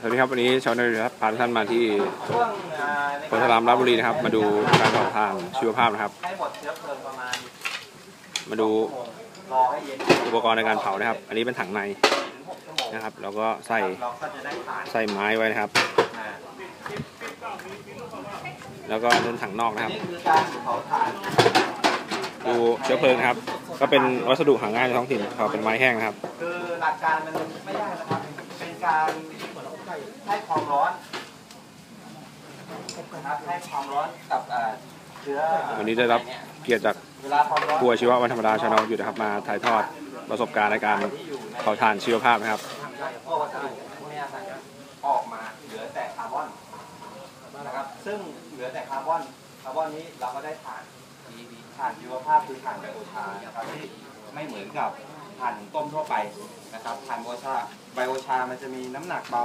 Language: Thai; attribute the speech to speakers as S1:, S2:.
S1: สวัสดีครับวันนี้ชาวนาเรือครับพาท่านมาที่
S2: ช่วงอ่าใน
S1: โพธารามราชบุรีนะครับ มาดูการเผาถ่านชีวภาพนะครับ
S2: ให้หมดเชื้อเพลิงประมาณ
S1: มาดู
S2: อุ
S1: ปกรณ์ในการเผานะครับ อันนี้เป็นถังในนะครับ แล้วก็ใส่ใส่ไม้ไว้นะครับ แล้วก็เป็นถังนอกนะครับ ดูเชื้อเพลิงนะครับ ก็เป็นวัสดุหาง่ายในท้องถิ่นเขาเป็นไม้แห้งนะครับ
S2: คือหลักการมันไม่ยากนะครับเป็นการ ให้ความร้อนนะครับให้ความร้อนกับอ่าเชื้อ
S1: วันนี้ได้รับเกียรติจาก
S2: เวลาความร้อน
S1: ครัวชีววันธรรมดาชาแนลอยู่นะครับมาถ่ายทอดประสบการณ์ในการ
S2: ที่อยู่ใน
S1: เผาถ่านชีวภาพนะครับ
S2: พวกวัสดุพวกเนี้ยครับออกมาเหลือแต่คาร์บอนนะครับ ซึ่งเหลือแต่คาร์บอนคาร์บอนนี้เราก็ได้ถ่านถ่านชีวภาพคือถ่านไบโอชานะครับที่ไม่เหมือนกับถ่านต้มทั่วไปนะครับถ่านไบโอชาไบโอชามันจะมีน้ำหนักเบา